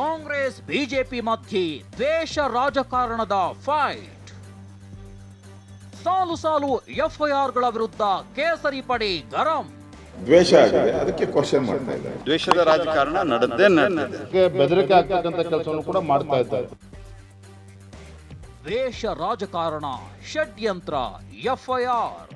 Congress BJP ಮಧ್ಯೆ ದ್ವೇಷ ರಾಜಕಾರಣದ ಫೈಟ್ ಸಾಲು ಸಾಲು ಎಫ್ಐಆರ್ಗಳ ವಿರುದ್ಧ ಕೇಸರಿ ಪಡೆ ಗರಂ. ದ್ವೇಷ ಆಗಿದೆ. ಅದಕ್ಕೆ ಕ್ವಶನ್ ಮಾಡ್ತಾ ಇದ್ದಾರೆ. ದ್ವೇಷದ ರಾಜಕಾರಣ ನಡೆದೇ ನಡೆದಿದೆ. ಬೆದರಿಕೆ ಆಗ್ತಕ್ಕಂಥ ಕೆಲಸವನ್ನು ಕೂಡ ಮಾಡ್ತಾ ಇದ್ದಾರೆ. ದ್ವೇಷ ರಾಜಕಾರಣ ಷಡ್ಯಂತ್ರ ಎಫ್ಐಆರ್.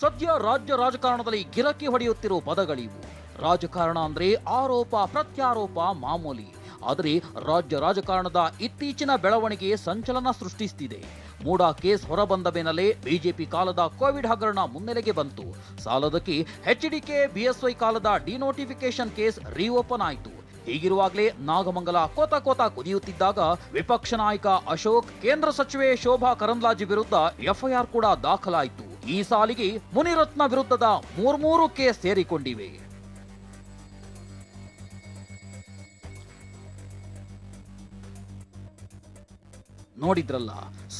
ಸದ್ಯ ರಾಜ್ಯ ರಾಜಕಾರಣದಲ್ಲಿ ಗಿರಕಿ ಹೊಡೆಯುತ್ತಿರುವ ಪದಗಳಿವು. ರಾಜಕಾರಣ ಅಂದ್ರೆ ಆರೋಪ ಪ್ರತ್ಯಾರೋಪ ಮಾಮೂಲಿ. ಆದರೆ ರಾಜ್ಯ ರಾಜಕಾರಣದ ಇತ್ತೀಚಿನ ಬೆಳವಣಿಗೆ ಸಂಚಲನ ಸೃಷ್ಟಿಸುತ್ತಿದೆ ಮೂಡಾ ಕೇಸ್ ಹೊರಬಂದ ಬೆನ್ನಲ್ಲೇ ಬಿಜೆಪಿ ಕಾಲದ ಕೋವಿಡ್ ಹಗರಣ ಮುನ್ನೆಲೆಗೆ ಬಂತು. ಸಾಲದಕ್ಕೆ ಎಚ್ಡಿಕೆ ಬಿಎಸ್ವೈ ಕಾಲದ ಡಿನೋಟಿಫಿಕೇಶನ್ ಕೇಸ್ ರೀಓಪನ್ ಆಯಿತು. ಹೀಗಿರುವಾಗಲೇ ನಾಗಮಂಗಲ ಕೋತ ಕೋತ ಕುದಿಯುತ್ತಿದ್ದಾಗ ವಿಪಕ್ಷ ನಾಯಕ ಅಶೋಕ್, ಕೇಂದ್ರ ಸಚಿವೆ ಶೋಭಾ ಕರಂದ್ಲಾಜೆ ವಿರುದ್ಧ ಎಫ್ಐಆರ್ ಕೂಡ ದಾಖಲಾಯಿತು. ಈ ಸಾಲಿಗೆ ಮುನಿರತ್ನ ವಿರುದ್ಧದ ಮೂರ್ಮೂರು ಕೇಸ್ ಸೇರಿಕೊಂಡಿವೆ. ನೋಡಿದ್ರಲ್ಲ?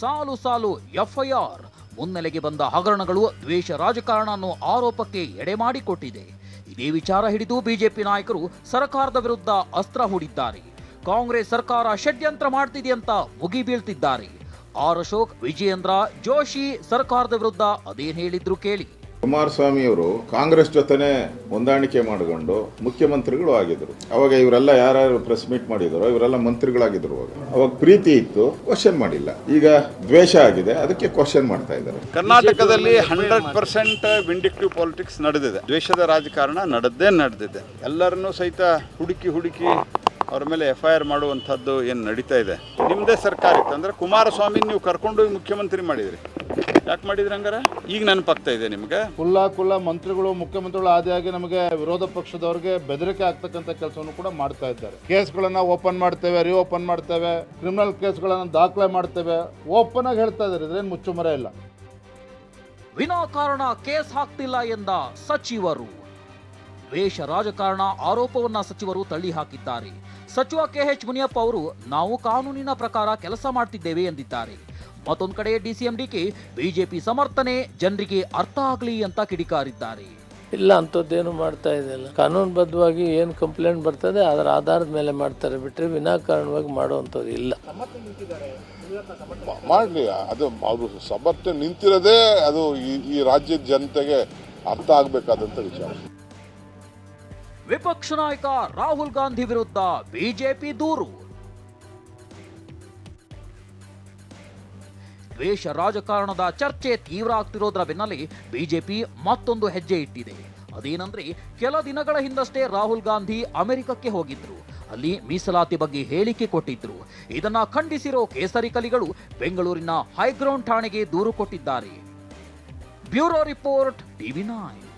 ಸಾಲು ಸಾಲು ಎಫ್ಐಆರ್. ಮುನ್ನೆಲೆಗೆ ಬಂದ ಹಗರಣಗಳು ದ್ವೇಷ ರಾಜಕಾರಣ ಅನ್ನೋ ಆರೋಪಕ್ಕೆ ಎಡೆ ಮಾಡಿಕೊಟ್ಟಿದೆ. ಇದೇ ವಿಚಾರ ಹಿಡಿದು ಬಿಜೆಪಿ ನಾಯಕರು ಸರ್ಕಾರದ ವಿರುದ್ಧ ಅಸ್ತ್ರ ಹೂಡಿದ್ದಾರೆ. ಕಾಂಗ್ರೆಸ್ ಸರ್ಕಾರ ಷಡ್ಯಂತ್ರ ಮಾಡ್ತಿದೆ ಅಂತ ಮುಗಿಬೀಳ್ತಿದ್ದಾರೆ ಆರ್ ಅಶೋಕ್, ವಿಜಯೇಂದ್ರ, ಜೋಶಿ ಸರ್ಕಾರದ ವಿರುದ್ಧ ಅದೇನು ಹೇಳಿದ್ರು ಕೇಳಿ. ಕುಮಾರಸ್ವಾಮಿ ಅವರು ಕಾಂಗ್ರೆಸ್ ಜೊತೆನೆ ಹೊಂದಾಣಿಕೆ ಮಾಡಿಕೊಂಡು ಮುಖ್ಯಮಂತ್ರಿಗಳು ಆಗಿದ್ರು. ಅವಾಗ ಇವರೆಲ್ಲ ಯಾರ್ಯಾರು ಪ್ರೆಸ್ ಮೀಟ್ ಮಾಡಿದ್ರು, ಇವರೆಲ್ಲ ಮಂತ್ರಿಗಳಾಗಿದ್ರು ಅವಾಗ. ಅವಾಗ ಪ್ರೀತಿ ಇತ್ತು ಕ್ವಶನ್ ಮಾಡಿಲ್ಲ. ಈಗ ದ್ವೇಷ ಆಗಿದೆ, ಅದಕ್ಕೆ ಕ್ವಶನ್ ಮಾಡ್ತಾ ಇದ್ದಾರೆ. ಕರ್ನಾಟಕದಲ್ಲಿ ಹಂಡ್ರೆಡ್ ಪರ್ಸೆಂಟ್ ವಿಂಡಿಕ್ಟಿವ್ ಪಾಲಿಟಿಕ್ಸ್ ನಡೆದಿದೆ. ದ್ವೇಷದ ರಾಜಕಾರಣ ನಡೆದೇ ನಡೆದಿದೆ. ಎಲ್ಲರನ್ನೂ ಸಹಿತ ಹುಡುಕಿ ಹುಡುಕಿ ಅವ್ರ ಮೇಲೆ ಎಫ್ ಐ ಆರ್ ಮಾಡುವಂಥದ್ದು ಏನು ನಡೀತಾ ಇದೆ? ನಿಮ್ಮದೇ ಸರ್ಕಾರ ಇತ್ತು ಅಂದರೆ ಕುಮಾರಸ್ವಾಮಿ ನೀವು ಕರ್ಕೊಂಡು ಮುಖ್ಯಮಂತ್ರಿ ಮಾಡಿದ್ರಿ. ಯಾಕೆ ಮಾಡಿದ್ರಿ ಹಂಗಾರ? ಈಗ ನೆನಪಾಗ್ತಾ ಇದೆ ನಿಮಗೆ? ಕುಲ್ಲ ಕುಲ್ಲ ಮಂತ್ರಿಗಳು ಮುಖ್ಯಮಂತ್ರಿಗಳು ಆದಿಯಾಗಿ ನಮಗೆ ವಿರೋಧ ಪಕ್ಷದವರಿಗೆ ಬೆದರಿಕೆ ಆಗ್ತಕ್ಕಂಥ ಕೆಲಸವನ್ನು ಕೂಡ ಮಾಡ್ತಾ ಇದ್ದಾರೆ. ಕೇಸ್ಗಳನ್ನ ಓಪನ್ ಮಾಡ್ತೇವೆ ರಿಓಪನ್ ಮಾಡ್ತೇವೆ ಕ್ರಿಮಿನಲ್ ಕೇಸ್ಗಳನ್ನ ದಾಖಲೆ ಮಾಡ್ತೇವೆ ಓಪನ್ ಆಗಿ ಹೇಳ್ತಾ ಇದ್ದಾರೆ. ಇದ್ರೇನು ಮುಚ್ಚುಮರ ಇಲ್ಲ. ವಿನಾಕಾರಣ ಕೇಸ್ ಹಾಕ್ತಿಲ್ಲ ಎಂದ ಸಚಿವರು. ದ್ವೇಷ ರಾಜಕಾರಣ ಆರೋಪವನ್ನ ಸಚಿವರು ತಳ್ಳಿ ಹಾಕಿದ್ದಾರೆ. ಸಚಿವ ಕೆಎಚ್ ಮುನಿಯಪ್ಪ ಅವರು ನಾವು ಕಾನೂನಿನ ಪ್ರಕಾರ ಕೆಲಸ ಮಾಡ್ತಿದ್ದೇವೆ ಎಂದಿದ್ದಾರೆ. ಮತ್ತೊಂದು ಕಡೆ ಡಿಸಿಎಂಡಿಕೆ ಬಿಜೆಪಿ ಸಮರ್ಥನೆ ಜನರಿಗೆ ಅರ್ಥ ಆಗಲಿ ಅಂತ ಕಿಡಿಕಾರಿದ್ದಾರೆ. ಇಲ್ಲ ಅಂಥದ್ದೇನು ಮಾಡ್ತಾ ಇದೆಯಲ್ಲ ಕಾನೂನುಬದ್ಧವಾಗಿ ಏನು ಕಂಪ್ಲೇಂಟ್ ಬರ್ತದೆ ಅದರ ಆಧಾರದ ಮೇಲೆ ಮಾಡ್ತಾರೆ. ಬಿಟ್ಟರೆ ವಿನಾಕಾರಣವಾಗಿ ಮಾಡುವಂಥದ್ದು ಇಲ್ಲ. ಮಾಡಲಿ ಅದು ಅವರು ಸಮರ್ಥನೆ ನಿಂತಿರೋದೇ ಅದು ಈ ಈ ರಾಜ್ಯದ ಜನತೆಗೆ ಅರ್ಥ ಆಗಬೇಕಾದಂಥ ವಿಚಾರ. ವಿಪಕ್ಷ ನಾಯಕ ರಾಹುಲ್ ಗಾಂಧಿ ವಿರುದ್ಧ ಬಿಜೆಪಿ ದೂರು. ದ್ವೇಷ ರಾಜಕಾರಣದ ಚರ್ಚೆ ತೀವ್ರ ಆಗ್ತಿರೋದ್ರ ಬೆನ್ನಲ್ಲಿ ಬಿಜೆಪಿ ಮತ್ತೊಂದು ಹೆಜ್ಜೆ ಇಟ್ಟಿದೆ. ಅದೇನಂದ್ರೆ, ಕೆಲ ದಿನಗಳ ಹಿಂದಷ್ಟೇ ರಾಹುಲ್ ಗಾಂಧಿ ಅಮೆರಿಕಕ್ಕೆ ಹೋಗಿದ್ರು. ಅಲ್ಲಿ ಮೀಸಲಾತಿ ಬಗ್ಗೆ ಹೇಳಿಕೆ ಕೊಟ್ಟಿದ್ರು. ಇದನ್ನ ಖಂಡಿಸಿರೋ ಕೇಸರಿ ಕಲಿಗಳು ಬೆಂಗಳೂರಿನ ಹೈಗ್ರೌಂಡ್ ಠಾಣೆಗೆ ದೂರು ಕೊಟ್ಟಿದ್ದಾರೆ. Bureau report TV nine.